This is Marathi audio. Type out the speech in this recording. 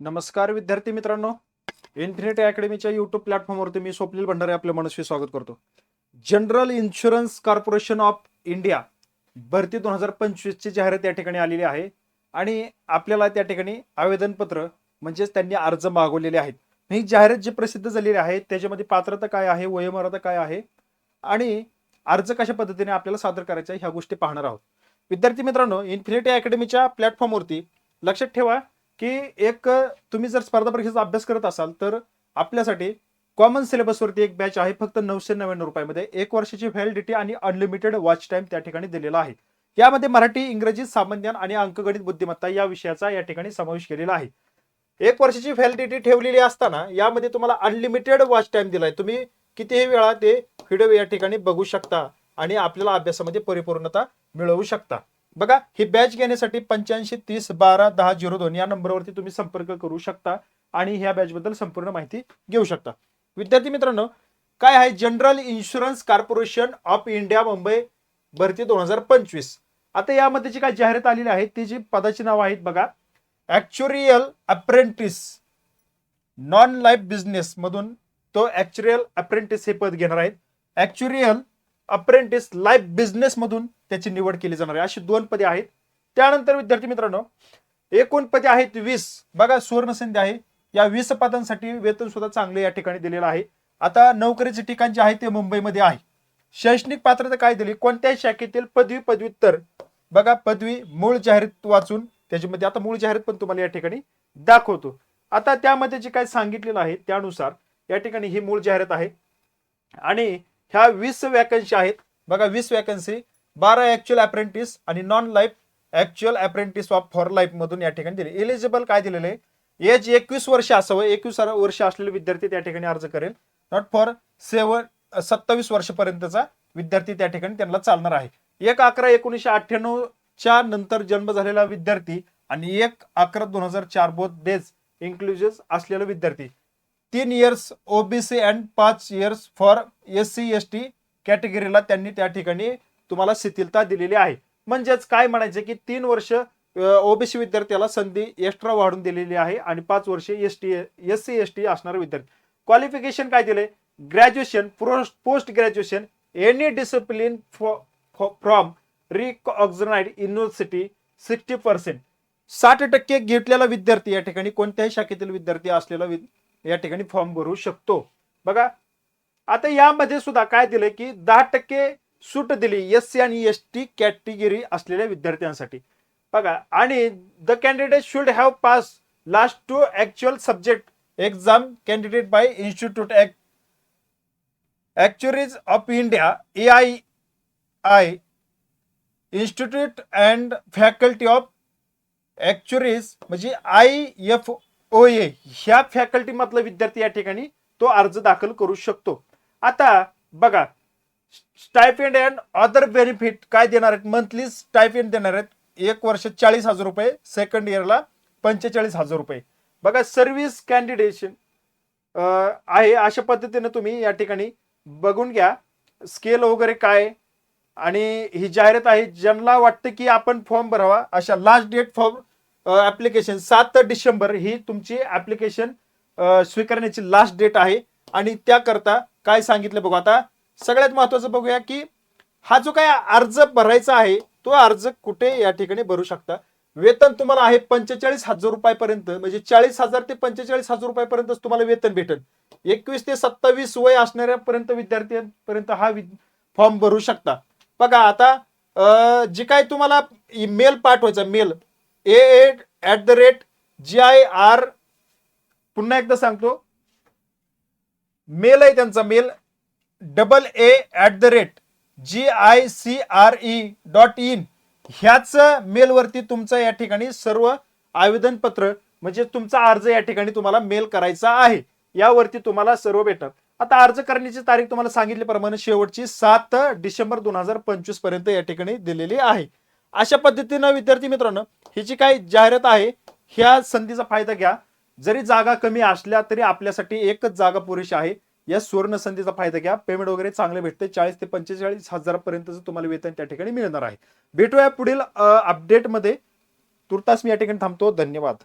नमस्कार विद्यार्थी मित्रांनो. इन्फिनिटी अकॅडमीच्या युट्यूब प्लॅटफॉर्मवरती मी स्वप्नील भंडारे आपलं मनस्वी स्वागत करतो. General insurance corporation of India भरती दोन हजार पंचवीसची जाहिरात या ठिकाणी आलेली आहे. आणि आपल्याला त्या ठिकाणी आवेदनपत्र म्हणजेच त्यांनी अर्ज मागवलेले आहेत. ही जाहिरात जी प्रसिद्ध झालेली आहे त्याच्यामध्ये पात्रता काय आहे वयोमर्यादा काय आहे आणि अर्ज कशा पद्धतीने आपल्याला सादर करायचा आहे ह्या गोष्टी पाहणार आहोत. विद्यार्थी मित्रांनो इन्फिनिटी अकॅडमीच्या प्लॅटफॉर्मवरती लक्षात ठेवा की एक तुम्ही जर स्पर्धा परीक्षेचा अभ्यास करत असाल तर आपल्यासाठी कॉमन सिलेबसवरती एक बॅच आहे फक्त नऊशे नव्याण्णव रुपयामध्ये. एक वर्षाची व्हॅलिडिटी आणि अनलिमिटेड वॉच टाइम त्या ठिकाणी दिलेला आहे. यामध्ये मराठी इंग्रजी सामान्य आणि अंकगणित बुद्धिमत्ता या विषयाचा या ठिकाणी समावेश केलेला आहे. एक वर्षाची व्हॅलिडिटी ठेवलेली असताना यामध्ये तुम्हाला अनलिमिटेड वॉच टाइम दिलाय. तुम्ही कितीही वेळा ते व्हिडिओ या ठिकाणी बघू शकता आणि आपल्याला अभ्यासामध्ये परिपूर्णता मिळवू शकता. बघा ही बॅच घेण्यासाठी पंच्याऐंशी तीस बारा दहा झिरो दोन या नंबरवरती तुम्ही संपर्क करू शकता आणि ह्या बॅच बद्दल संपूर्ण माहिती घेऊ शकता. विद्यार्थी मित्रांनो काय आहे general insurance corporation of India Mumbai भरती दोन हजार पंचवीस. आता यामध्ये जी काय जाहिरात आलेली आहे ती जी पदाची नाव आहेत बघा. Actuarial apprentice non life business मधून तो ऍक्च्युरियल अप्रेंटिस हे पद घेणार आहेत. ऍक्च्युरियल अप्रेंटिस लाईफ बिझनेस मधून त्याची निवड केली जाणार आहे. अशी दोन पदे आहेत. त्यानंतर विद्यार्थी मित्रांनो एकूण पदे आहेत वीस. बघा सुवर्ण संधी आहे. या वीस पदांसाठी वेतन सुद्धा चांगले या ठिकाणी दिलेलं आहे. आता नोकरीचे ठिकाण जे आहे ते मुंबईमध्ये आहे. शैक्षणिक पात्रता काय दिली? कोणत्याही शाखेतील पदवी पदव्युत्तर. बघा पदवी मूळ जाहिरात वाचून त्याच्यामध्ये आता मूळ जाहिरात पण तुम्हाला या ठिकाणी दाखवतो. आता त्यामध्ये जे काय सांगितलेलं आहे त्यानुसार या ठिकाणी ही मूळ जाहिरात आहे. आणि ह्या वीस वॅकन्सी आहेत. बघा वीस वॅकन्सी बारा ऍक्च्युअल अप्रेंटिस आणि non life actual apprentice of for life मधून या ठिकाणी दिले. एलिजिबल काय दिलेलं? आहे एज एकवीस वर्ष असावं. एकवीस वर्ष असलेले विद्यार्थी त्या ठिकाणी अर्ज करेल. नॉट फॉर सेवन सत्तावीस वर्षपर्यंतचा विद्यार्थी त्या ठिकाणी त्यांना चालणार आहे. एक अकरा एकोणीसशे अठ्ठ्याण्णव च्या नंतर जन्म झालेला विद्यार्थी आणि एक अकरा दोन हजार चार बोध डेज इन्क्लुजिव्ह असलेला विद्यार्थी. तीन इयर्स ओबीसी अँड पाच years for S C S T कॅटेगरीला त्यांनी त्या ठिकाणी तुम्हाला शिथिलता दिलेली आहे. म्हणजेच काय म्हणायचं की तीन वर्ष ओबीसी विद्यार्थ्याला संधी एक्स्ट्रा वाढून दिलेली आहे आणि पाच वर्षे S T S C S T असणारे विद्यार्थी. क्वालिफिकेशन काय दिले? Graduation post graduation any discipline from recognised university sixty percent साठ टक्के घेतलेला विद्यार्थी या ठिकाणी कोणत्याही शाखेतील विद्यार्थी असलेला वि- या ठिकाणी फॉर्म भरू शकतो. बघा आता यामध्ये सुद्धा काय दिलंय की दहा टक्के सूट दिली एस सी आणि एस टी कॅटेगरी असलेल्या विद्यार्थ्यांसाठी. बघा आणि the candidate should have pass last two actual subject exam candidate by institute actuaries of India A I I institute and faculty of actuaries म्हणजे आय एफ ओ ह्या फॅकल्टी मधला विद्यार्थी या ठिकाणी तो अर्ज दाखल करू शकतो. आता बघा स्टायफेंड अँड अदर बेनिफिट काय देणार आहेत? मंथली स्टायफेंड देणार आहेत. एक वर्ष चाळीस हजार रुपये सेकंड इयरला पंचेचाळीस हजार रुपये. बघा सर्व्हिस कॅन्डिडेशन आहे अशा पद्धतीने तुम्ही या ठिकाणी बघून घ्या. स्केल वगैरे काय? आणि ही जाहिरात आहे ज्यांना वाटतं की आपण फॉर्म भरावा अशा लास्ट डेट फॉर्म ऍप्लिकेशन सात डिसेंबर ही तुमची ऍप्लिकेशन स्वीकारण्याची लास्ट डेट आहे. आणि त्याकरता काय सांगितलं बघू आता. सगळ्यात महत्वाचं बघूया की हा जो काय अर्ज भरायचा आहे तो अर्ज कुठे या ठिकाणी भरू शकता? वेतन तुम्हाला आहे पंचेचाळीस हजार रुपयापर्यंत. म्हणजे चाळीस हजार ते पंचेचाळीस हजार रुपयापर्यंत तुम्हाला वेतन भेटेल. एकवीस ते सत्तावीस वय असणाऱ्यापर्यंत विद्यार्थ्यांपर्यंत हा फॉर्म भरू शकता. बघा आता जे काय तुम्हाला मेल पाठवायचा mail A ed at the rate G I R पुन्हा एकदा सांगतो. मेल आहे त्यांचा mail. Double A at the rate G I C R E dot in. ह्याच मेलवरती तुमचं या ठिकाणी सर्व आवेदनपत्र म्हणजे तुमचा अर्ज या ठिकाणी तुम्हाला मेल करायचा आहे. यावरती तुम्हाला सर्व भेटणार आता अर्ज करण्याची तारीख तुम्हाला सांगितल्याप्रमाणे शेवटची सात डिसेंबर दोन हजार पंचवीसपर्यंत या ठिकाणी दिलेली आहे. अशा पद्धतीनं विद्यार्थी मित्रांनो ही जी काही जाहिरात आहे ह्या संधीचा फायदा घ्या. जरी जागा कमी असल्या तरी आपल्यासाठी एकच जागा पुरेशी आहे. या सुवर्ण संधीचा फायदा घ्या. पेमेंट वगैरे चांगले भेटते. चाळीस ते पंचेचाळीस हजारापर्यंतचं तुम्हाला वेतन त्या ठिकाणी मिळणार आहे. भेटूया पुढील अपडेटमध्ये तुर्तास मी या ठिकाणी थांबतो. धन्यवाद.